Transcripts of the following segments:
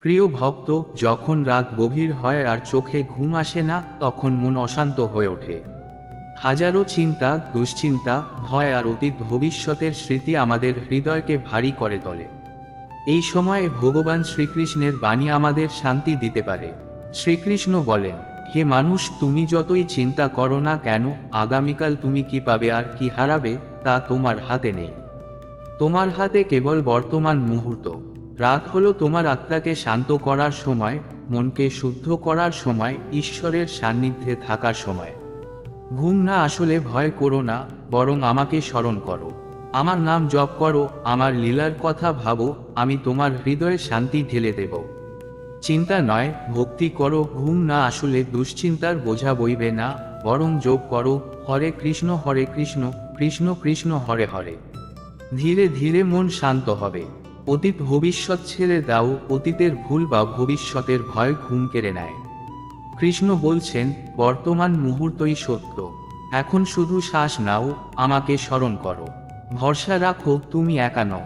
প্রিয় ভক্ত, যখন রাত গভীর হয় আর চোখে ঘুম আসে না, তখন মন অশান্ত হয়ে ওঠে। হাজারো চিন্তা, দুশ্চিন্তা, ভয় আর অতীত ভবিষ্যতের স্মৃতি আমাদের হৃদয়কে ভারী করে তোলে। এই সময়ে ভগবান শ্রীকৃষ্ণের বাণী আমাদের শান্তি দিতে পারে। শ্রীকৃষ্ণ বলেন, হে মানুষ, তুমি যতই চিন্তা করো না কেন, আগামীকাল তুমি কি পাবে আর কি হারাবে, তা তোমার হাতে নেই। তোমার হাতে কেবল বর্তমান মুহূর্ত। রাত হলো তোমার আত্মাকে শান্ত করার সময়, মনকে শুদ্ধ করার সময়, ঈশ্বরের সান্নিধ্যে থাকার সময়। ঘুম না আসলে ভয় করো না, বরং আমাকে স্মরণ করো। আমার নাম জপ করো, আমার লীলার কথা ভাবো, আমি তোমার হৃদয়ে শান্তি ঢেলে দেব। চিন্তা নয়, ভক্তি করো, ঘুম না আসলে দুশ্চিন্তার বোঝা বইবে না, বরং যোগ করো, হরে কৃষ্ণ হরে কৃষ্ণ কৃষ্ণ কৃষ্ণ, হরে হরে। ধীরে ধীরে মন শান্ত হবে। অতীত ভবিষ্যৎ ছেড়ে দাও অতীতের ভুল বা ভবিষ্যতের ভয় ঘুম কেড়ে নেয়। কৃষ্ণ বলছেন, বর্তমান মুহূর্তই সত্য। এখন শুধু শ্বাস নাও, আমাকে স্মরণ করো। ভরসা রাখো, তুমি একা নও।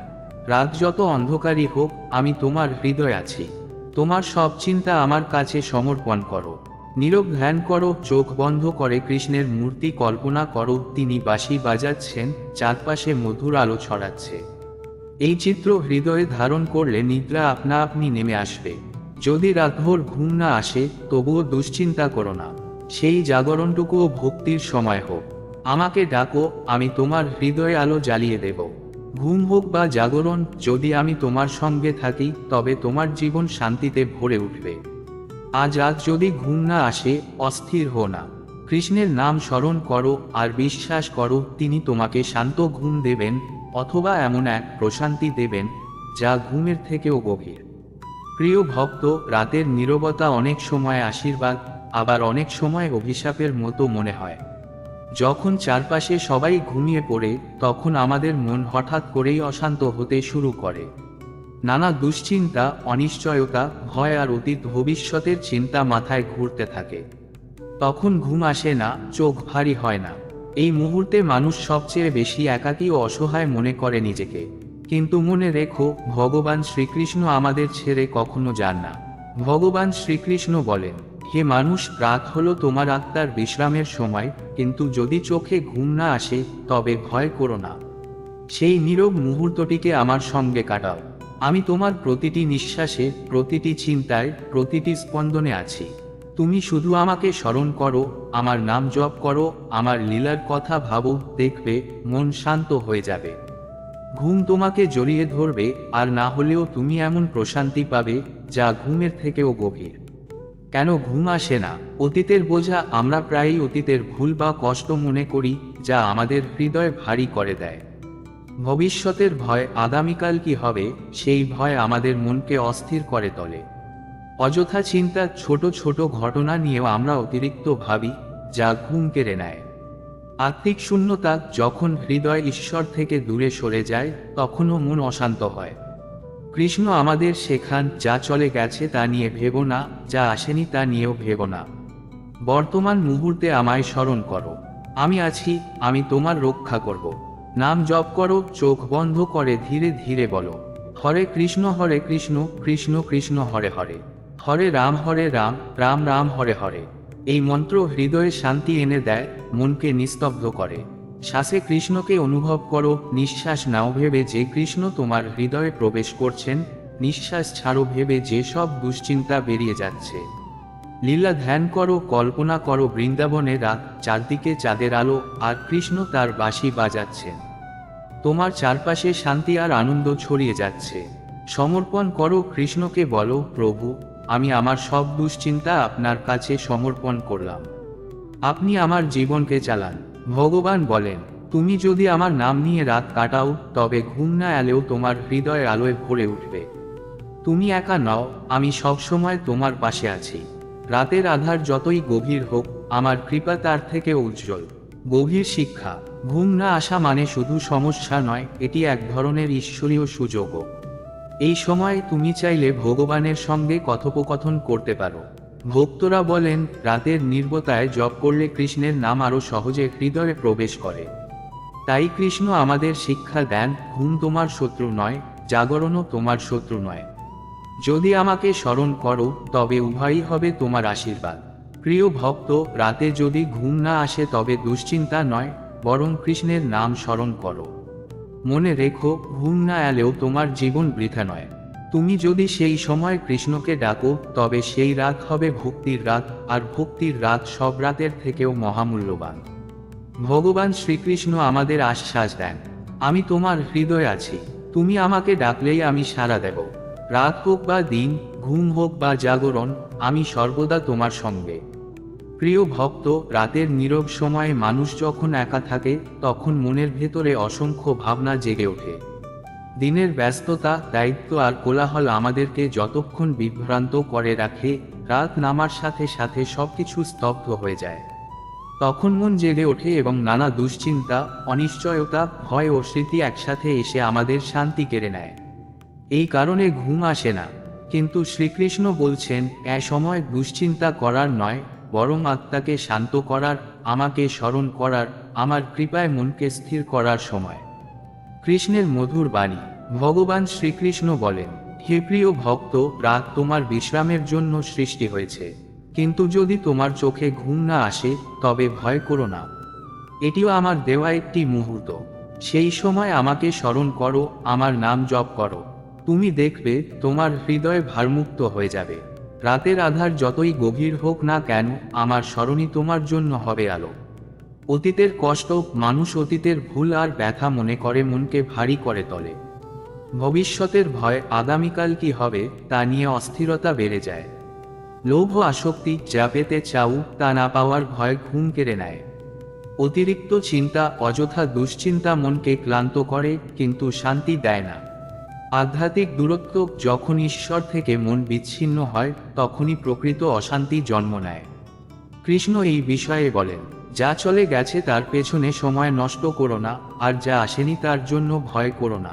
রাত যত অন্ধকারই হোক, আমি তোমার হৃদয় আছি। তোমার সব চিন্তা আমার কাছে সমর্পণ করো। নীরব ধ্যান করো, চোখ বন্ধ করে কৃষ্ণের মূর্তি কল্পনা করো, তিনি বাঁশি বাজাচ্ছেন চারপাশে মধুর আলো ছড়াচ্ছে। এই চিত্র হৃদয়ে ধারণ করলে নিদ্রা আপনা আপনি নেমে আসবে। যদি রাতভর ঘুম না আসে, তবুও দুশ্চিন্তা করো না। সেই জাগরণটুকুও ভক্তির সময় হোক। আমাকে ডাকো, আমি তোমার হৃদয়ে আলো জ্বালিয়ে দেব। ঘুম হোক বা জাগরণ, যদি আমি তোমার সঙ্গে থাকি, তবে তোমার জীবন শান্তিতে ভরে উঠবে। আজ রাত যদি ঘুম না আসে, অস্থির হো না। কৃষ্ণের নাম স্মরণ করো আর বিশ্বাস করো, তিনি তোমাকে শান্ত ঘুম দেবেন অথবা এমন এক প্রশান্তি দেবেন, যা ঘুমের থেকেও গভীর। প্রিয় ভক্ত, রাতের নীরবতা অনেক সময় আশীর্বাদ, আবার অনেক সময় অভিশাপের মতো মনে হয়। যখন চারপাশে সবাই ঘুমিয়ে পড়ে, তখন আমাদের মন হঠাৎ করেই অশান্ত হতে শুরু করে। নানা দুশ্চিন্তা, অনিশ্চয়তা, ভয় আর অতীত ভবিষ্যতের চিন্তা মাথায় ঘুরতে থাকে। তখন ঘুম আসে না, চোখ ভারী হয় না। এই মুহূর্তে মানুষ সবচেয়ে বেশি একাকী ও অসহায় মনে করে নিজেকে। কিন্তু মনে রেখো, ভগবান শ্রীকৃষ্ণ আমাদের ছেড়ে কখনো যান না। ভগবান শ্রীকৃষ্ণ বলেন, হে মানুষ রাত হলো তোমার আত্মার বিশ্রামের সময়, কিন্তু যদি চোখে ঘুম না আসে, তবে ভয় করো না। সেই নীরব মুহূর্তটিকে আমার সঙ্গে কাটাও। আমি তোমার প্রতিটি নিঃশ্বাসে, প্রতিটি চিন্তায়, প্রতিটি স্পন্দনে আছি। তুমি শুধু আমাকে স্মরণ করো, আমার নাম জপ করো, আমার লীলার কথা ভাবো, দেখবে, মন শান্ত হয়ে যাবে। ঘুম তোমাকে জড়িয়ে ধরবে, আর না হলেও তুমি এমন প্রশান্তি পাবে, যা ঘুমের থেকেও গভীর। কেন ঘুম আসে না? অতীতের বোঝা আমরা প্রায়ই অতীতের ভুল বা কষ্ট মনে করি, যা আমাদের হৃদয় ভারী করে দেয়। ভবিষ্যতের ভয় আগামীকাল কি হবে, সেই ভয় আমাদের মনকে অস্থির করে তোলে। অযথা চিন্তা ছোট ছোট ঘটনা নিয়েও আমরা অতিরিক্ত ভাবি, যা ঘুম কেড়ে নেয়। আত্মিক শূন্যতা যখন হৃদয় ঈশ্বর থেকে দূরে সরে যায়, তখনও মন অশান্ত হয়। কৃষ্ণ আমাদের শেখান, যা চলে গেছে তা নিয়ে ভেবো না, যা আসেনি তা নিয়েও ভেবো না। বর্তমান মুহূর্তে আমায় স্মরণ করো। আমি আছি, আমি তোমার রক্ষা করব। নাম জপ করো, চোখ বন্ধ করে ধীরে ধীরে বলো। হরে কৃষ্ণ হরে কৃষ্ণ কৃষ্ণ কৃষ্ণ, হরে হরে। হরে রাম হরে রাম রাম রাম হরে হরে। এই মন্ত্র হৃদয়ে শান্তি এনে দেয়, মনকে নিস্তব্ধ করে। শ্বাসে কৃষ্ণকে অনুভব করো, নিঃশ্বাস নাও ভেবে যে কৃষ্ণ তোমার হৃদয়ে প্রবেশ করছেন, নিঃশ্বাস ছাড়ো ভেবে যে সব দুশ্চিন্তা বেরিয়ে যাচ্ছে। লীলা ধ্যান করো, কল্পনা করো বৃন্দাবনে রাত, চারদিকে চাঁদের আলো, আর কৃষ্ণ তার বাঁশি বাজাচ্ছেন। তোমার চারপাশে শান্তি আর আনন্দ ছড়িয়ে যাচ্ছে। সমর্পণ করো কৃষ্ণকে বলো, প্রভু আমি আমার সব দুশ্চিন্তা আপনার কাছে সমর্পণ করলাম। আপনি আমার জীবনকে চালান। ভগবান বলেন, তুমি যদি আমার নাম নিয়ে রাত কাটাও, তবে ঘুম না এলেও তোমার হৃদয় আলোয় ভরে উঠবে। তুমি একা নাও, আমি সবসময় তোমার পাশে আছি। রাতের আধার যতই গভীর হোক, আমার কৃপা তার থেকে উজ্জ্বল। গভীর শিক্ষা, ঘুম না আসা মানে শুধু সমস্যা নয়, এটি এক ধরনের ঈশ্বরীয় সুযোগও। এই সময় তুমি চাইলে ভগবানের সঙ্গে কথোপকথন করতে পারো। ভক্তরা বলেন, রাতের নির্বতায় জপ করলে কৃষ্ণের নাম আরও সহজে হৃদয়ে প্রবেশ করে। তাই কৃষ্ণ আমাদের শিক্ষা দেন, ঘুম তোমার শত্রু নয়, জাগরণও তোমার শত্রু নয়। যদি আমাকে স্মরণ করো, তবে উভয়ই হবে তোমার আশীর্বাদ। প্রিয় ভক্ত, রাতে যদি ঘুম না আসে তবে দুশ্চিন্তা নয়, বরং কৃষ্ণের নাম স্মরণ করো। মনে রেখো, ঘুম না এলেও তোমার জীবন বৃথা নয়। তুমি যদি সেই সময় কৃষ্ণকে ডাকো, তবে সেই রাত হবে ভক্তির রাত, আর ভক্তির রাত সব রাতের থেকেও মহামূল্যবান। ভগবান শ্রীকৃষ্ণ আমাদের আশ্বাস দেন, আমি তোমার হৃদয় আছি, তুমি আমাকে ডাকলেই আমি সাড়া দেব। রাত হোক বা দিন, ঘুম হোক বা জাগরণ, আমি সর্বদা তোমার সঙ্গে। প্রিয় ভক্ত, রাতের নীরব সময়ে মানুষ যখন একা থাকে, তখন মনের ভেতরে অসংখ্য ভাবনা জেগে ওঠে। দিনের ব্যস্ততা, দায়িত্ব আর কোলাহল আমাদেরকে যতক্ষণ বিভ্রান্ত করে রাখে, রাত নামার সাথে সাথে সবকিছু স্তব্ধ হয়ে যায়। তখন মন জেগে ওঠে এবং নানা দুশ্চিন্তা, অনিশ্চয়তা, ভয় ও স্মৃতি একসাথে এসে আমাদের শান্তি কেড়ে নেয়। এই কারণে ঘুম আসে না। কিন্তু শ্রীকৃষ্ণ বলছেন, এ সময় দুশ্চিন্তা করার নয় বরং আত্মাকে শান্ত করার, আমাকে স্মরণ করার, আমার কৃপায় মনকে স্থির করার সময়। কৃষ্ণের মধুর বাণী, ভগবান শ্রীকৃষ্ণ বলেন, হে প্রিয় ভক্ত রাত তোমার বিশ্রামের জন্য সৃষ্টি হয়েছে। কিন্তু যদি তোমার চোখে ঘুম না আসে, তবে ভয় করো না। এটিও আমার দেওয়া একটি মুহূর্ত। সেই সময় আমাকে স্মরণ করো, আমার নাম জপ করো। তুমি দেখবে, তোমার হৃদয় ভারমুক্ত হয়ে যাবে। রাতের আধার যতই গভীর হোক না কেন, আমার স্মরণই তোমার জন্য হবে আলো। অতীতের কষ্ট, মানুষ অতীতের ভুল আর ব্যথা মনে করে, মনকে ভারী করে তোলে। ভবিষ্যতের ভয়, আগামীকাল কি হবে, তা নিয়ে অস্থিরতা বেড়ে যায়। লোভ আসক্তি যা পেতে চাও, তা না পাওয়ার ভয় ঘুম কেড়ে নেয়। অতিরিক্ত চিন্তা, অযথা দুশ্চিন্তা মনকে ক্লান্ত করে, কিন্তু শান্তি দেয় না। আধ্যাত্মিক দূরত্ব যখন ঈশ্বর থেকে মন বিচ্ছিন্ন হয়, তখনই প্রকৃত অশান্তি জন্ম নেয়। কৃষ্ণ এই বিষয়ে বলেন, যা চলে গেছে তার পেছনে সময় নষ্ট করো না, আর যা আসেনি তার জন্য ভয় করো না।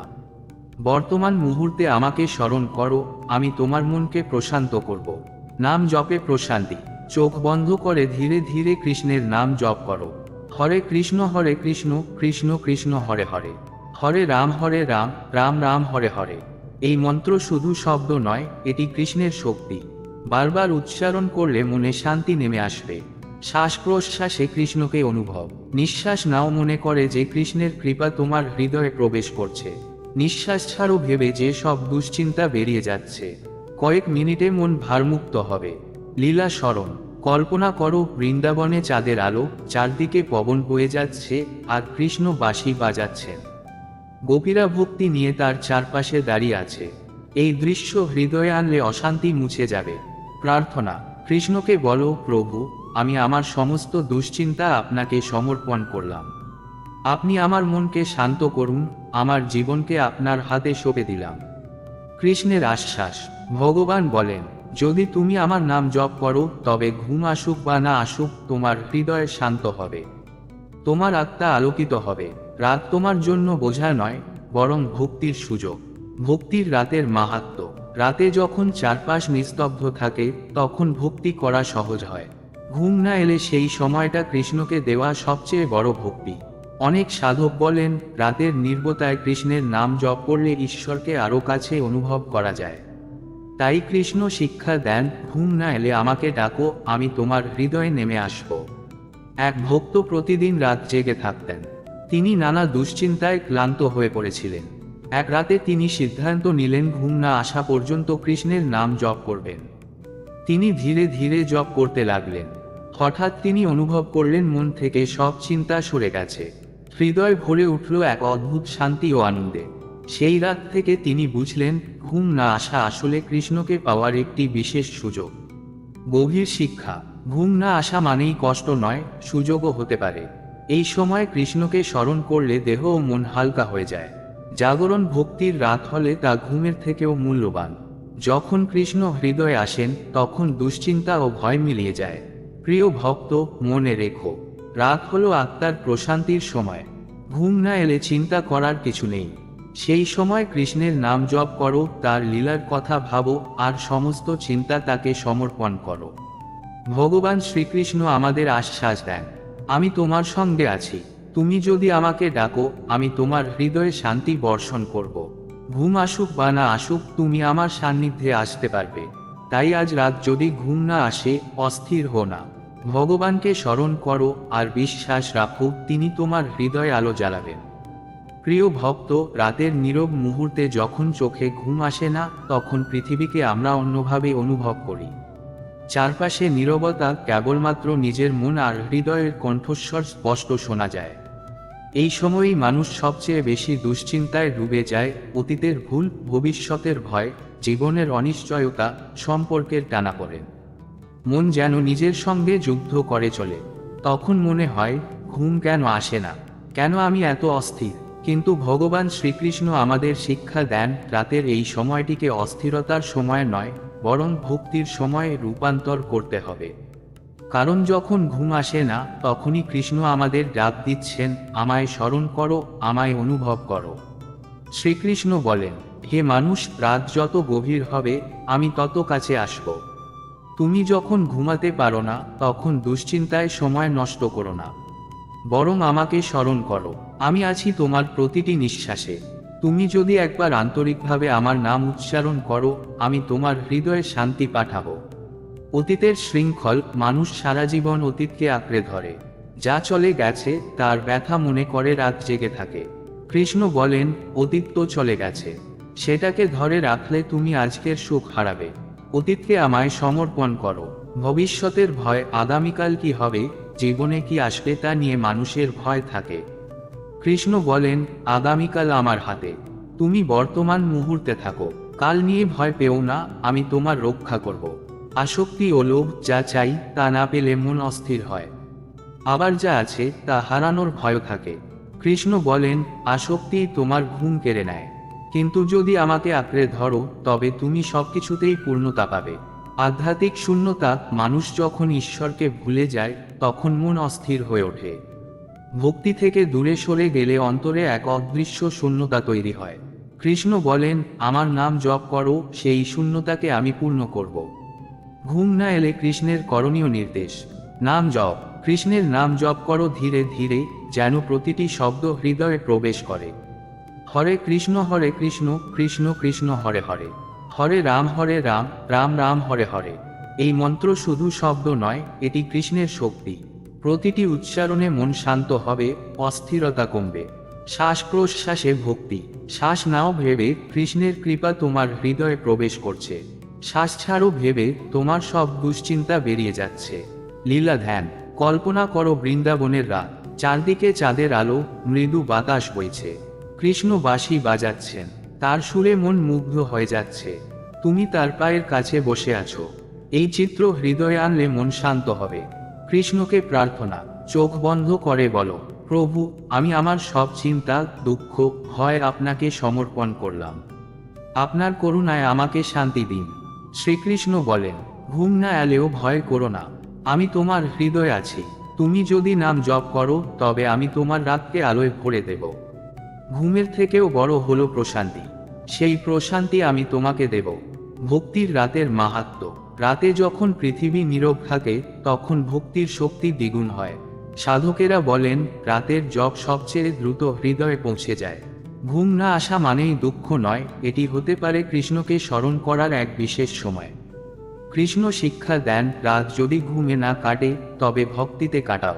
বর্তমান মুহূর্তে আমাকে স্মরণ করো, আমি তোমার মনকে প্রশান্ত করব। নাম জপে প্রশান্তি। চোখ বন্ধ করে ধীরে ধীরে কৃষ্ণের নাম জপ করো। হরে কৃষ্ণ হরে কৃষ্ণ কৃষ্ণ কৃষ্ণ, হরে হরে। হরে রাম হরে রাম রাম রাম হরে হরে। এই মন্ত্র শুধু শব্দ নয়, এটি কৃষ্ণের শক্তি। বারবার উচ্চারণ করলে মনে শান্তি নেমে আসবে। শ্বাস প্রশ্বাসে কৃষ্ণকে অনুভব। নিঃশ্বাস নাও মনে করে যে কৃষ্ণের কৃপা তোমার হৃদয়ে প্রবেশ করছে। নিঃশ্বাস ছাড়ো ভেবে যে সব দুশ্চিন্তা বেরিয়ে যাচ্ছে। কয়েক মিনিটে মন ভারমুক্ত হবে। লীলা স্মরণ। কল্পনা করো, বৃন্দাবনে চাঁদের আলো, চারদিকে পবন বয়ে যাচ্ছে, আর কৃষ্ণ বাঁশি বাজাচ্ছেন। গোপীরা ভক্তি নিয়ে তার চারপাশে দাঁড়িয়ে আছে। এই দৃশ্য হৃদয়ে আনলে অশান্তি মুছে যাবে। প্রার্থনা, কৃষ্ণকে বলো, প্রভু, আমি আমার সমস্ত দুশ্চিন্তা আপনাকে সমর্পণ করলাম। আপনি আমার মনকে শান্ত করুন, আমার জীবনকে আপনার হাতে সঁপে দিলাম। কৃষ্ণের আশ্বাস, ভগবান বলেন, যদি তুমি আমার নাম জপ করো, তবে ঘুম আসুক বা না আসুক, তোমার হৃদয় শান্ত হবে। তোমার আত্মা আলোকিত হবে। রাত তোমার জন্য বোঝা নয়, বরং ভক্তির সুযোগ। ভক্তির রাতের মাহাত্ম। রাতে যখন চারপাশ নিস্তব্ধ থাকে, তখন ভক্তি করা সহজ হয়। ঘুম না এলে সেই সময়টা কৃষ্ণকে দেওয়া সবচেয়ে বড় ভক্তি। অনেক সাধক বলেন, রাতের নির্বতায় কৃষ্ণের নাম জপ করলে ঈশ্বরকে আরও কাছে অনুভব করা যায়। তাই কৃষ্ণ শিক্ষা দেন, ঘুম না এলে আমাকে ডাকো, আমি তোমার হৃদয়ে নেমে আসব। এক ভক্ত প্রতিদিন রাত জেগে থাকতেন। তিনি নানা দুশ্চিন্তায় ক্লান্ত হয়ে পড়েছিলেন। এক রাতে তিনি সিদ্ধান্ত নিলেন ঘুম না আসা পর্যন্ত কৃষ্ণের নাম জপ করবেন। তিনি ধীরে ধীরে জপ করতে লাগলেন। হঠাৎ তিনি অনুভব করলেন মন থেকে সব চিন্তা সরে গেছে। হৃদয় ভরে উঠল এক অদ্ভুত শান্তি ও আনন্দে। সেই রাত থেকে তিনি বুঝলেন, ঘুম না আসা আসলে কৃষ্ণকে পাওয়ার একটি বিশেষ সুযোগ। গভীর শিক্ষা। ঘুম না আসা মানেই কষ্ট নয়, সুযোগও হতে পারে। এই সময় কৃষ্ণকে স্মরণ করলে দেহ ও মন হালকা হয়ে যায়। জাগরণ ভক্তির রাত হলে তা ঘুমের থেকেও মূল্যবান। যখন কৃষ্ণ হৃদয়ে আসেন, তখন দুশ্চিন্তা ও ভয় মিলিয়ে যায়। প্রিয় ভক্ত, মনে রেখো, রাত হলো আত্মার প্রশান্তির সময়। ঘুম না এলে চিন্তা করার কিছু নেই। সেই সময় কৃষ্ণের নাম জপ করো, তার লীলার কথা ভাবো, আর সমস্ত চিন্তা তাকে সমর্পণ করো। ভগবান শ্রীকৃষ্ণ আমাদের আশ্বাস দেন। আমি তোমার সঙ্গে আছি। তুমি যদি আমাকে ডাকো, আমি তোমার হৃদয়ে শান্তি বর্ষণ করব। ঘুম আসুক বা না আসুক, তুমি আমার সান্নিধ্যে আসতে পারবে। তাই আজ রাত যদি ঘুম না আসে, অস্থির হো না। ভগবানকে স্মরণ করো আর বিশ্বাস রাখো, তিনি তোমার হৃদয় আলো জ্বালাবেন। প্রিয় ভক্ত, রাতের নীরব মুহূর্তে যখন চোখে ঘুম আসে না, তখন পৃথিবীকে আমরা অন্যভাবে অনুভব করি। চারপাশে নীরবতা কেবলমাত্র নিজের মন আর হৃদয়ের কণ্ঠস্বর স্পষ্ট শোনা যায়। এই সময়েই মানুষ সবচেয়ে বেশি দুশ্চিন্তায় ডুবে যায়, অতীতের ভুল, ভবিষ্যতের ভয়, জীবনের অনিশ্চয়তা সম্পর্কের টানা পড়েন মন যেন নিজের সঙ্গে যুদ্ধ করে চলে। তখন মনে হয়, ঘুম কেন আসে না? কেন আমি এত অস্থির? কিন্তু ভগবান শ্রীকৃষ্ণ আমাদের শিক্ষা দেন, রাতের এই সময়টিকে অস্থিরতার সময় নয়, বরং ভক্তির সময়ে রূপান্তর করতে হবে। কারণ যখন ঘুম আসে না, তখনই কৃষ্ণ আমাদের ডাক দিচ্ছেন, আমায় স্মরণ করো, আমায় অনুভব করো। শ্রীকৃষ্ণ বলেন, হে মানুষ, রাত যত গভীর হবে, আমি তত কাছে আসব। তুমি যখন ঘুমাতে পারো না, তখন দুশ্চিন্তায় সময় নষ্ট করো না। বরং আমাকে স্মরণ করো। আমি আছি তোমার প্রতিটি নিঃশ্বাসে। তুমি যদি একবার আন্তরিকভাবে আমার নাম উচ্চারণ করো, আমি তোমার হৃদয়ে শান্তি পাঠাবো। অতীতের শৃঙ্খল মানুষ সারা জীবন অতীতকে আঁকড়ে ধরে। যা চলে গেছে, তার ব্যথা মনে করে রাত জেগে থাকে। কৃষ্ণ বলেন, অতীত তো চলে গেছে। সেটাকে ধরে রাখলে তুমি আজকের সুখ হারাবে। অতীতকে আমায় সমর্পণ করো। ভবিষ্যতের ভয় আগামীকাল কি হবে, জীবনে কি আসবে তা নিয়ে মানুষের ভয় থাকে। কৃষ্ণ বলেন, আগামীকাল আমার হাতে। তুমি বর্তমান মুহূর্তে থাকো। কাল নিয়ে ভয় পেও না, আমি তোমার রক্ষা করব। আসক্তি ও লোভ যা চাই তা না পেলে মন অস্থির হয়। আবার যা আছে তা হারানোর ভয় থাকে। কৃষ্ণ বলেন, আসক্তি তোমার ঘুম কেড়ে নেয়। কিন্তু যদি আমাকে আঁকড়ে ধরো, তবে তুমি সবকিছুতেই পূর্ণতা পাবে। আধ্যাত্মিক শূন্যতা, মানুষ যখন ঈশ্বরকে ভুলে যায়, তখন মন অস্থির হয়ে ওঠে। ভক্তি থেকে দূরে সরে গেলে অন্তরে এক অদৃশ্য শূন্যতা তৈরি হয়। কৃষ্ণ বলেন, আমার নাম জপ করো, সেই শূন্যতাকে আমি পূর্ণ করব। ঘুম না এলে কৃষ্ণের করণীয় নির্দেশ। নাম জপ। কৃষ্ণের নাম জপ করো ধীরে ধীরে, যেন প্রতিটি শব্দ হৃদয়ে প্রবেশ করে। হরে কৃষ্ণ হরে কৃষ্ণ কৃষ্ণ কৃষ্ণ, হরে হরে। হরে রাম হরে রাম রাম রাম, হরে হরে। এই মন্ত্র শুধু শব্দ নয়, এটি কৃষ্ণের শক্তি। প্রতিটি উচ্চারণে মন শান্ত হবে, অস্থিরতা কমবে। শ্বাস প্রশ্বাসে ভক্তি। শ্বাস নাও ভেবে কৃষ্ণের কৃপা তোমার হৃদয়ে প্রবেশ করছে। শ্বাস ছাড়ো ভেবে তোমার সব দুশ্চিন্তা বেরিয়ে যাচ্ছে। লীলা ধ্যান। কল্পনা করো বৃন্দাবনের রাত। চারদিকে চাঁদের আলো, মৃদু বাতাস বইছে। কৃষ্ণ বাজাচ্ছেন। তার সুরে মন মুগ্ধ হয়ে যাচ্ছে। তুমি তার পায়ের কাছে বসে আছো। এই চিত্র হৃদয়ে আনলে মন শান্ত হবে। কৃষ্ণকে প্রার্থনা, চোখ বন্ধ করে বলো, প্রভু, আমি আমার সব চিন্তা, দুঃখ, ভয় আপনাকে সমর্পণ করলাম। আপনার করুণায় আমাকে শান্তি দিন। শ্রীকৃষ্ণ বলেন, ঘুম না এলেও ভয় করো না। আমি তোমার হৃদয় আছি। তুমি যদি নাম জপ করো, তবে আমি তোমার রাতকে আলোয় ভরে দেব। ঘুমের থেকেও বড় হলো প্রশান্তি। সেই প্রশান্তি আমি তোমাকে দেব। ভক্তির রাতের মাহাত্ম্য রাতে যখন পৃথিবী নীরব থাকে, তখন ভক্তির শক্তি দ্বিগুণ হয়। সাধকেরা বলেন, রাতের জপ সবচেয়ে দ্রুত হৃদয়ে পৌঁছে যায়। ঘুম না আসা মানেই দুঃখ নয়, এটি হতে পারে কৃষ্ণকে স্মরণ করার এক বিশেষ সময়। কৃষ্ণ শিক্ষা দেন, রাত যদি ঘুমে না কাটে, তবে ভক্তিতে কাটাও।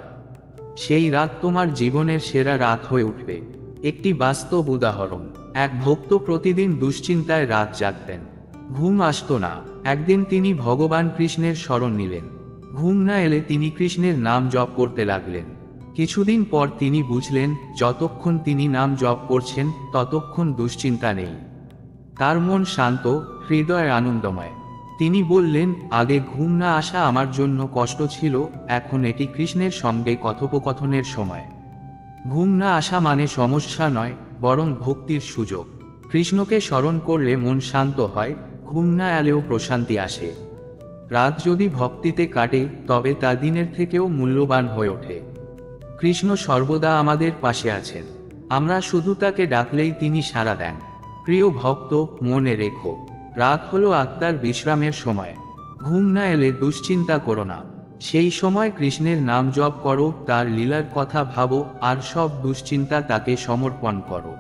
সেই রাত তোমার জীবনের সেরা রাত হয়ে উঠবে। একটি বাস্তব উদাহরণ, এক ভক্ত প্রতিদিন দুশ্চিন্তায় রাত জাগতেন। ঘুম আসত না। একদিন তিনি ভগবান কৃষ্ণের স্মরণ নিলেন। ঘুম না এলে তিনি কৃষ্ণের নাম জপ করতে লাগলেন। কিছুদিন পর তিনি বুঝলেন, যতক্ষণ তিনি নাম জপ করছেন, ততক্ষণ দুশ্চিন্তা নেই। তার মন শান্ত, হৃদয় আনন্দময়। তিনি বললেন, আগে ঘুম না আসা আমার জন্য কষ্ট ছিল, এখন এটি কৃষ্ণের সঙ্গে কথোপকথনের সময়। ঘুম না আসা মানে সমস্যা নয়, বরং ভক্তির সুযোগ। কৃষ্ণকে স্মরণ করলে মন শান্ত হয় ঘুম না এলেও প্রশান্তি আসে। রাত যদি ভক্তিতে কাটে, তবে তা দিনের থেকেও মূল্যবান হয়ে ওঠে। কৃষ্ণ সর্বদা আমাদের পাশে আছেন। আমরা শুধু তাকে ডাকলেই তিনি সাড়া দেন। প্রিয় ভক্ত, মনে রেখো, রাত হলো আত্মার বিশ্রামের সময়। ঘুম না এলে দুশ্চিন্তা করো না। সেই সময় কৃষ্ণের নাম জপ করো, তার লীলার কথা ভাবো, আর সব দুশ্চিন্তা তাকে সমর্পণ করো।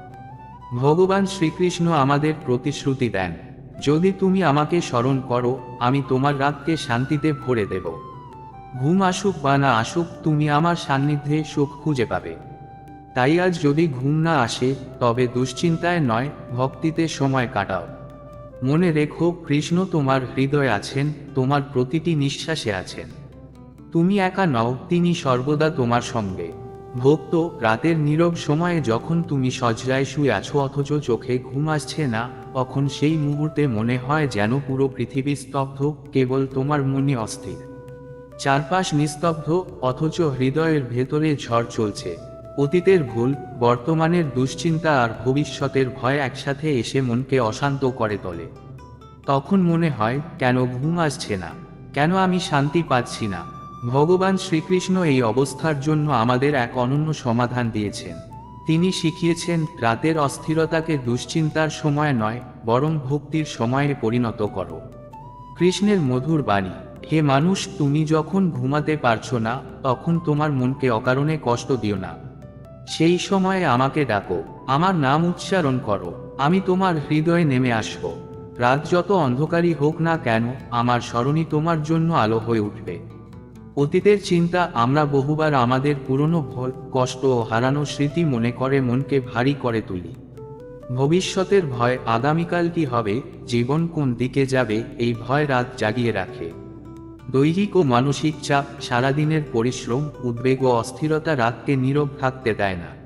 ভগবান শ্রীকৃষ্ণ আমাদের প্রতিশ্রুতি দেন। যদি তুমি আমাকে স্মরণ করো, আমি তোমার রাতকে শান্তিতে ভরে দেব। ঘুম আসুক বা না আসুক, তুমি আমার সান্নিধ্যে সুখ খুঁজে পাবে। তাই আজ যদি ঘুম না আসে, তবে দুশ্চিন্তায় নয়, ভক্তিতে সময় কাটাও। মনে রেখো, কৃষ্ণ তোমার হৃদয়ে আছেন, তোমার প্রতিটি নিঃশ্বাসে আছেন। তুমি একা নও, তিনি সর্বদা তোমার সঙ্গে। ভক্ত, রাতের নীরব সময়ে যখন তুমি সজরায় শুয়ে আছো, অথচ চোখে ঘুম আসছে না তখন সেই মুহূর্তে মনে হয় যেন পুরো পৃথিবী স্তব্ধ, কেবল তোমার মনে অস্থির। চারপাশ নিস্তব্ধ, অথচ হৃদয়ের ভেতরে ঝড় চলছে। অতীতের ভুল, বর্তমানের দুশ্চিন্তা আর ভবিষ্যতের ভয় একসাথে এসে মনকে অশান্ত করে তোলে। তখন মনে হয়, কেন ঘুম আসছে না? কেন আমি শান্তি পাচ্ছি না? ভগবান শ্রীকৃষ্ণ এই অবস্থার জন্য আমাদের এক অনন্য সমাধান দিয়েছেন। তিনি শিখিয়েছেন, রাতের অস্থিরতাকে দুশ্চিন্তার সময় নয়, বরং ভক্তির সময়ে পরিণত করো। কৃষ্ণের মধুর বাণী, হে মানুষ, তুমি যখন ঘুমাতে পারছ না, তখন তোমার মনকে অকারণে কষ্ট দিও না। সেই সময়ে আমাকে ডাকো, আমার নাম উচ্চারণ করো, আমি তোমার হৃদয়ে নেমে আসব। রাত যত অন্ধকারই হোক না কেন, আমার স্মরণই তোমার জন্য আলো হয়ে উঠবে। অতীতের চিন্তা আমরা বহুবার আমাদের পুরনো ভয় কষ্ট ও হারানো স্মৃতি মনে করে মনকে ভারী করে তুলি। ভবিষ্যতের ভয় আগামীকাল কি হবে, জীবন কোন দিকে যাবে, এই ভয় রাত জাগিয়ে রাখে। দৈহিক ও মানসিক চাপ সারাদিনের পরিশ্রম, উদ্বেগ ও অস্থিরতা রাতকে নীরব থাকতে দেয় না।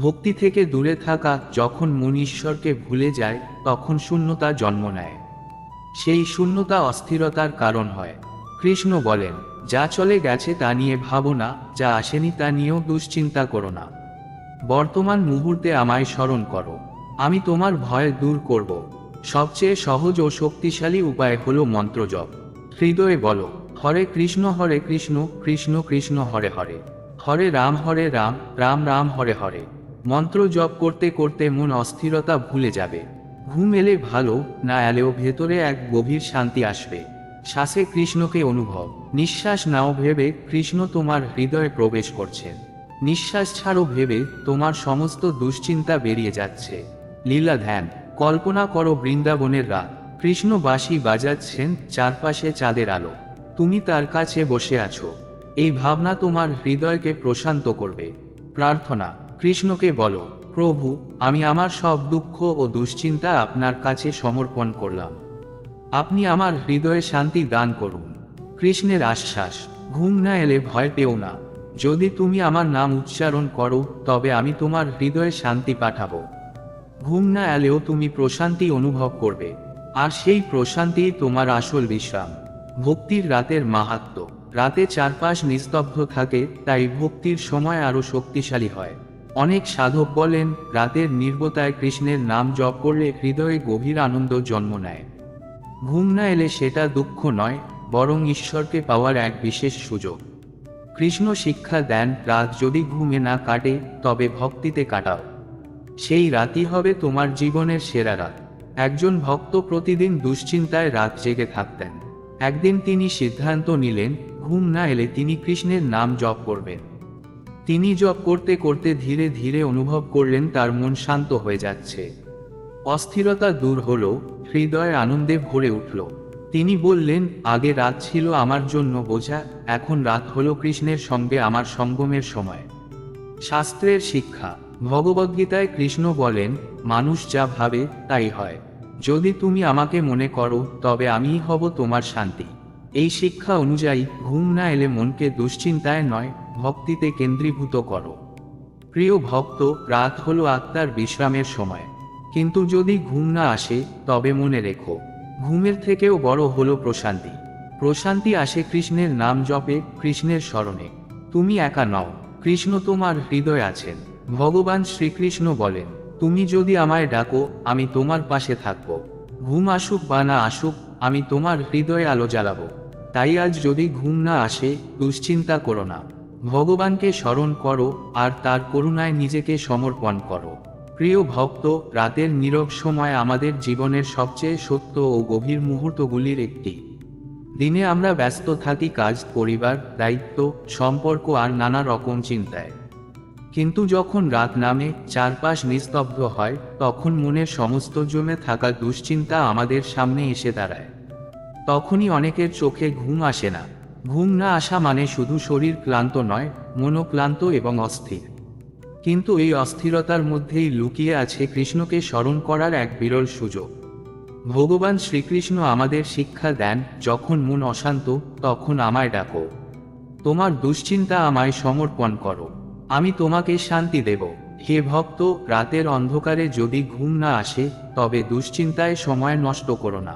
ভক্তি থেকে দূরে থাকা যখন মন ঈশ্বরকে ভুলে যায়, তখন শূন্যতা জন্ম নেয়। সেই শূন্যতা অস্থিরতার কারণ হয়। কৃষ্ণ বলেন যা চলে গেছে তা নিয়ে ভাবো না, যা আসেনি তা নিয়েও দুশ্চিন্তা করো না। বর্তমান মুহূর্তে আমায় স্মরণ করো। আমি তোমার ভয় দূর করব। সবচেয়ে সহজ ও শক্তিশালী উপায় হলো মন্ত্রজপ হৃদয়ে বলো, হরে কৃষ্ণ হরে কৃষ্ণ কৃষ্ণ কৃষ্ণ, হরে হরে। হরে রাম হরে রাম রাম রাম, হরে হরে। মন্ত্র জপ করতে করতে মন অস্থিরতা ভুলে যাবে। ঘুম এলে ভালো, না এলেও ভেতরে এক গভীর শান্তি আসবে। শ্বাসে কৃষ্ণকে অনুভব। নিঃশ্বাস নাও ভেবে কৃষ্ণ তোমার হৃদয়ে প্রবেশ করছেন নিঃশ্বাস ছাড়ো ভেবে তোমার সমস্ত দুশ্চিন্তা বেরিয়ে যাচ্ছে। লীলা ধ্যান, কল্পনা করো বৃন্দাবনের রাত। কৃষ্ণ বাজাচ্ছেন চারপাশে চাঁদের আলো। তুমি তার কাছে বসে আছো। এই ভাবনা তোমার হৃদয়কে প্রশান্ত করবে। প্রার্থনা, কৃষ্ণকে বলো, প্রভু, আমি আমার সব দুঃখ ও দুশ্চিন্তা আপনার কাছে সমর্পণ করলাম। আপনি আমার হৃদয়ে শান্তি দান করুন। কৃষ্ণের আশ্বাস, ঘুম না এলে ভয় পেও না। যদি তুমি আমার নাম উচ্চারণ করো, তবে আমি তোমার হৃদয়ে শান্তি পাঠাবো। ঘুম না এলেও তুমি প্রশান্তি অনুভব করবে। আর সেই প্রশান্তি তোমার আসল বিশ্রাম ভক্তির রাতের মাহাত্ম। রাতে চারপাশ নিস্তব্ধ থাকে, তাই ভক্তির সময় আরও শক্তিশালী হয়। অনেক সাধক বলেন, রাতের নির্বতায় কৃষ্ণের নাম জপ করলে হৃদয়ে গভীর আনন্দ জন্ম নেয়। ঘুম না এলে সেটা দুঃখ নয়, বরং ঈশ্বরকে পাওয়ার এক বিশেষ সুযোগ। কৃষ্ণ শিক্ষা দেন, রাত যদি ঘুমে না কাটে, তবে ভক্তিতে কাটাও। সেই রাতই হবে তোমার জীবনের সেরা রাত। একজন ভক্ত প্রতিদিন দুশ্চিন্তায় রাত জেগে থাকতেন। একদিন তিনি সিদ্ধান্ত নিলেন, ঘুম না এলে তিনি কৃষ্ণের নাম জপ করবেন। তিনি জপ করতে করতে ধীরে ধীরে অনুভব করলেন, তার মন শান্ত হয়ে যাচ্ছে। অস্থিরতা দূর হল, হৃদয় আনন্দে ভরে উঠল। তিনি বললেন, আগে রাত ছিল আমার জন্য বোঝা, এখন রাত হল কৃষ্ণের সঙ্গে আমার সঙ্গমের সময়। শাস্ত্রের শিক্ষা ভগবদ্গীতায় কৃষ্ণ বলেন, মানুষ যা ভাবে, তাই হয়। যদি তুমি আমাকে মনে করো, তবে আমিই হব তোমার শান্তি। এই শিক্ষা অনুযায়ী ঘুম না এলে মনকে দুশ্চিন্তায় নয়, ভক্তিতে কেন্দ্রীভূত করো। প্রিয় ভক্ত, রাত হলো আত্মার বিশ্রামের সময়। কিন্তু যদি ঘুম না আসে, তবে মনে রেখো, ঘুমের থেকেও বড় হলো প্রশান্তি। প্রশান্তি আসে কৃষ্ণের নাম জপে, কৃষ্ণের স্মরণে। তুমি একা নও, কৃষ্ণ তোমার হৃদয় আছেন। ভগবান শ্রীকৃষ্ণ বলেন, তুমি যদি আমায় ডাকো, আমি তোমার পাশে থাকব। ঘুম আসুক বা না আসুক, আমি তোমার হৃদয়ে আলো জ্বালাবো। তাই আজ যদি ঘুম না আসে, দুশ্চিন্তা করো না। ভগবানকে স্মরণ করো, আর তার করুণায় নিজেকে সমর্পণ করো। প্রিয় ভক্ত, রাতের নীরব সময় আমাদের জীবনের সবচেয়ে সত্য ও গভীর মুহূর্তগুলির একটি। দিনে আমরা ব্যস্ত থাকি কাজ, পরিবার, দায়িত্ব, সম্পর্ক আর নানা রকম চিন্তায়। কিন্তু যখন রাত নামে, চারপাশ নিস্তব্ধ হয়, তখন মনের সমস্ত জমে থাকা দুশ্চিন্তা আমাদের সামনে এসে দাঁড়ায়। তখনই অনেকের চোখে ঘুম আসে না। ঘুম না আসা মানে শুধু শরীর ক্লান্ত নয়, মনও ক্লান্ত এবং অস্থির। কিন্তু এই অস্থিরতার মধ্যেই লুকিয়ে আছে কৃষ্ণকে স্মরণ করার এক বিরল সুযোগ। ভগবান শ্রীকৃষ্ণ আমাদের শিক্ষা দেন, যখন মন অশান্ত, তখন আমায় ডাকো। তোমার দুশ্চিন্তা আমায় সমর্পণ করো। আমি তোমাকে শান্তি দেব। হে ভক্ত, রাতের অন্ধকারে যদি ঘুম না আসে, তবে দুশ্চিন্তায় সময় নষ্ট করো না।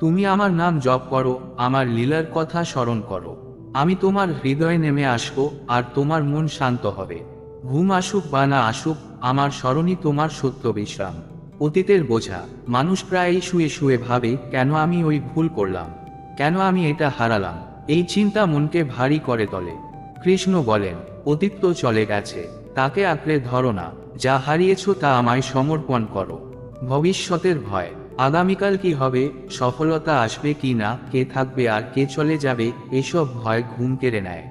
তুমি আমার নাম জপ করো, আমার লীলার কথা স্মরণ করো। আমি তোমার হৃদয়ে নেমে আসব, আর তোমার মন শান্ত হবে। ঘুম আসুক বা না আসুক, আমার স্মরণই তোমার সত্য বিশ্রাম। অতীতের বোঝা, মানুষ প্রায়ই শুয়ে শুয়ে ভাবে, কেন আমি ওই ভুল করলাম? কেন আমি এটা হারালাম? এই চিন্তা মনকে ভারী করে তোলে। কৃষ্ণ বলেন, অতীত তো চলে গেছে, তাকে আঁকড়ে ধরো না, যা হারিয়েছ তা আমায় সমর্পণ করো। ভবিষ্যতের ভয়, আগামীকাল কি হবে, সফলতা আসবে কি না, কে থাকবে আর কে চলে যাবে, এসব ভয় ঘুম কেড়ে নেয়।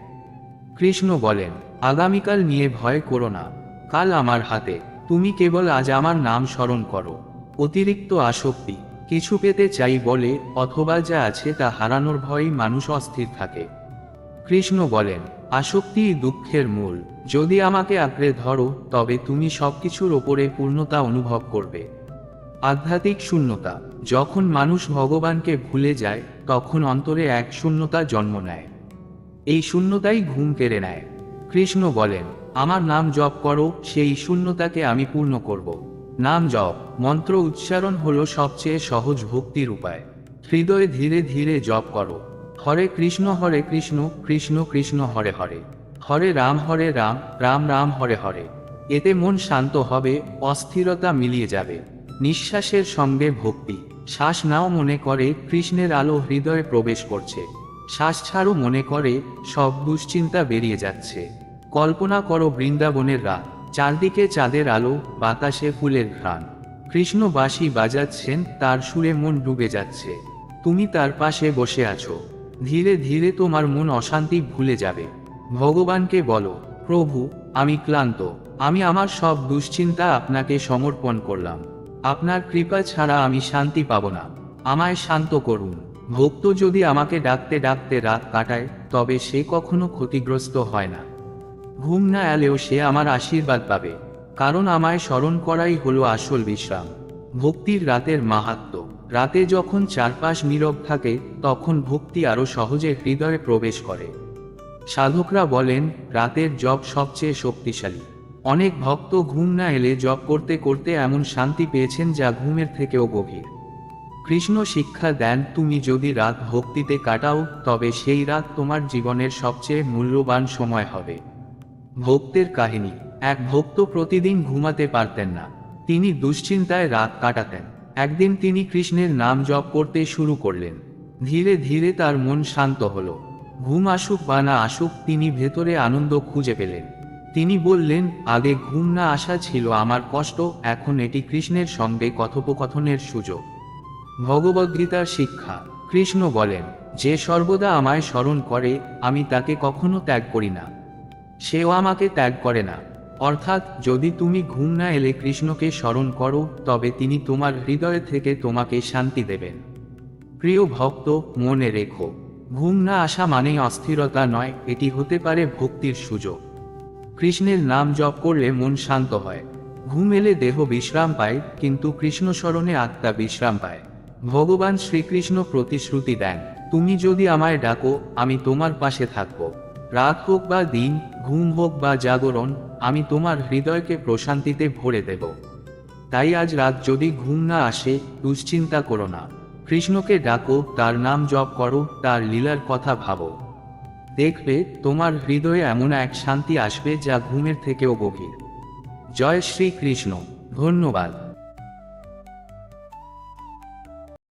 কৃষ্ণ বলেন আগামীকাল নিয়ে ভয় করো না। কাল আমার হাতে। তুমি কেবল আজ আমার নাম স্মরণ করো। অতিরিক্ত আসক্তি। কিছু পেতে চাই বলে অথবা যা আছে তা হারানোর ভয়েই মানুষ অস্থির থাকে। কৃষ্ণ বলেন আসক্তি দুঃখের মূল। যদি আমাকে আঁকড়ে ধরো, তবে তুমি সবকিছুর ওপরে পূর্ণতা অনুভব করবে। আধ্যাত্মিক শূন্যতা। যখন মানুষ ভগবানকে ভুলে যায়, তখন অন্তরে এক শূন্যতা জন্ম নেয়। এই শূন্যতাই ঘুম কেড়ে নেয়। কৃষ্ণ বলেন, আমার নাম জপ করো, সেই শূন্যতাকে আমি পূর্ণ করব। নাম জপ, মন্ত্র উচ্চারণ হলো সবচেয়ে সহজ ভক্তির উপায়। হৃদয়ে ধীরে ধীরে জপ করো। হরে কৃষ্ণ হরে কৃষ্ণ কৃষ্ণ কৃষ্ণ, হরে হরে। হরে রাম হরে রাম রাম রাম, হরে হরে। এতে মন শান্ত হবে, অস্থিরতা মিলিয়ে যাবে। নিঃশ্বাসের সঙ্গে ভক্তি। শ্বাস নাও মনে করে, কৃষ্ণের আলো হৃদয়ে প্রবেশ করছে। শ্বাস ছাড়ো মনে করে, সব দুশ্চিন্তা বেরিয়ে যাচ্ছে। কল্পনা করো বৃন্দাবনের রাত, চারদিকে চাঁদের আলো, বাতাসে ফুলের ঘ্রাণ। কৃষ্ণবাসী বাজাচ্ছেন, তার সুরে মন ডুবে যাচ্ছে। তুমি তার পাশে বসে আছো। ধীরে ধীরে তোমার মন অশান্তি ভুলে যাবে। ভগবানকে বলো, প্রভু, আমি ক্লান্ত। আমি আমার সব দুশ্চিন্তা আপনাকে সমর্পণ করলাম। আপনার কৃপা ছাড়া আমি শান্তি পাব না। আমায় শান্ত করুন। ভক্ত যদি আমাকে ডাকতে ডাকতে রাত কাটায়, তবে সে কখনো ক্ষতিগ্রস্ত হয় না। ঘুম না এলেও সে আমার আশীর্বাদ পাবে, কারণ আমায় স্মরণ করাই হলো আসল বিশ্রাম। ভক্তির রাতের মাহাত্ম। রাতে যখন চারপাশ নীরব থাকে, তখন ভক্তি আরও সহজে হৃদয়ে প্রবেশ করে। সাধকরা বলেন, রাতের জপ সবচেয়ে শক্তিশালী। অনেক ভক্ত ঘুম না এলে জপ করতে করতে এমন শান্তি পেয়েছেন যা ঘুমের থেকেও গভীর। কৃষ্ণ শিক্ষা দেন, তুমি যদি রাত ভক্তিতে কাটাও, তবে সেই রাত তোমার জীবনের সবচেয়ে মূল্যবান সময় হবে। ভক্তের কাহিনী। এক ভক্ত প্রতিদিন ঘুমাতে পারতেন না। তিনি দুশ্চিন্তায় রাত কাটাতেন। একদিন তিনি কৃষ্ণের নাম জপ করতে শুরু করলেন। ধীরে ধীরে তার মন শান্ত হল। ঘুম আসুক বা না আসুক, তিনি ভেতরে আনন্দ খুঁজে পেলেন। তিনি বললেন, আগে ঘুম না আসা ছিল আমার কষ্ট, এখন এটি কৃষ্ণের সঙ্গে কথোপকথনের সুযোগ। ভগবদ্গীতার শিক্ষা। কৃষ্ণ বলেন, যে সর্বদা আমায় স্মরণ করে, আমি তাকে কখনো ত্যাগ করি না। সেও আমাকে ত্যাগ করে না। অর্থাৎ, যদি তুমি ঘুম না এলে কৃষ্ণকে স্মরণ করো, তবে তিনি তোমার হৃদয় থেকে তোমাকে শান্তি দেবেন। প্রিয় ভক্ত, মনে রেখো, ঘুম না আসা মানেই অস্থিরতা নয়, এটি হতে পারে ভক্তির সুযোগ। কৃষ্ণের নাম জপ করলে মন শান্ত হয়। ঘুম এলে দেহ বিশ্রাম পায়, কিন্তু কৃষ্ণ স্মরণে আত্মা বিশ্রাম পায়। ভগবান শ্রীকৃষ্ণ প্রতিশ্রুতি দেন, তুমি যদি আমায় ডাকো, আমি তোমার পাশে থাকব। রাত হোক বা দিন ঘুম হোক বা জাগরণ, আমি তোমার হৃদয়কে প্রশান্তিতে ভরে দেব। তাই আজ রাত যদি ঘুম না আসে, দুশ্চিন্তা করো না। কৃষ্ণকে ডাকো, তার নাম জপ করো, তার লীলার কথা ভাবো। দেখবে, তোমার হৃদয়ে এমন এক শান্তি আসবে যা ঘুমের থেকেও গভীর। জয় শ্রী কৃষ্ণ ধন্যবাদ।